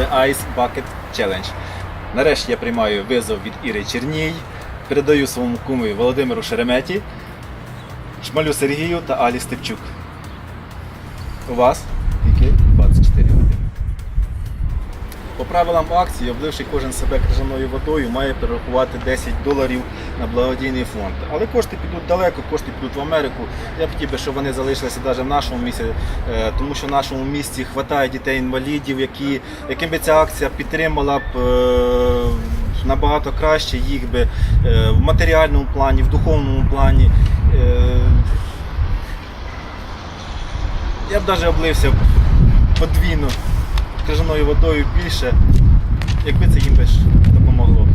Ice Bucket Challenge. Нарешті я приймаю визов від Іри Черній, передаю своєму кумові Володимиру Шереметі, Шмалю Сергію та Алі Степчук. У вас По правилам акції, обливши кожен себе крижаною водою, має перерахувати 10 доларів на благодійний фонд. Але кошти підуть далеко, кошти підуть в Америку. Я б хотів би, щоб вони залишилися навіть в нашому місті, е, тому що в нашому місті вистачає дітей-інвалідів, які, яким би ця акція підтримала б е, набагато краще їх би е, в матеріальному плані, в духовному плані. Я б навіть облився подвійно крижаною водою більше, якби це їм би допомогло.